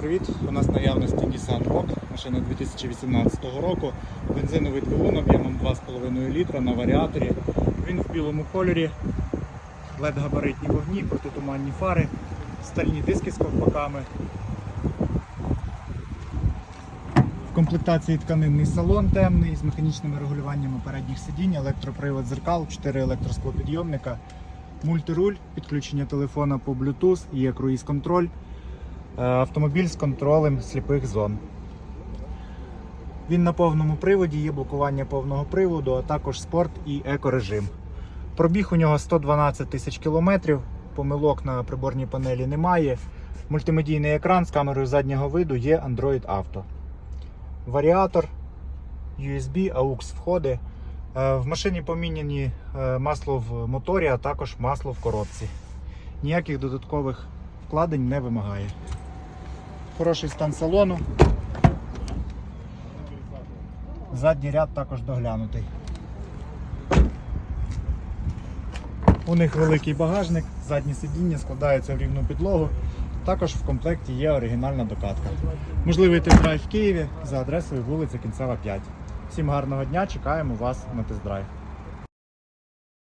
привіт! У нас наявності Nissan Rogue, машина 2018 року. Бензиновий двигун об'ємом 2,5 літра на варіаторі. Він в білому кольорі, led габаритні вогні, протитуманні фари, стальні диски з ковпаками. В комплектації тканинний салон темний з механічними регулюваннями передніх сидінь, електропривод зеркал, 4 електросклопідйомника, мультируль, підключення телефона по Bluetooth, є круїз-контроль. Е, Автомобіль з контролем сліпих зон. Він на повному приводі, є блокування повного приводу, а також спорт і екорежим. Пробіг у нього 112 тисяч кілометрів, помилок на приборній панелі немає. Мультимедійний екран з камерою заднього виду є Android Auto. Варіатор, USB, AUX входи. Е, В машині поміняні е, масло в моторі, а також масло в коробці. Ніяких додаткових вкладень не вимагає. Хороший стан салону. Задній ряд також доглянутий. У них великий багажник, задні сидіння складаються в рівну підлогу. Також в комплекті є оригінальна докатка. Можливий тест-драйв в Києві за адресою вулиця Кінцева 5. Всім гарного дня, чекаємо вас на тест-драйв.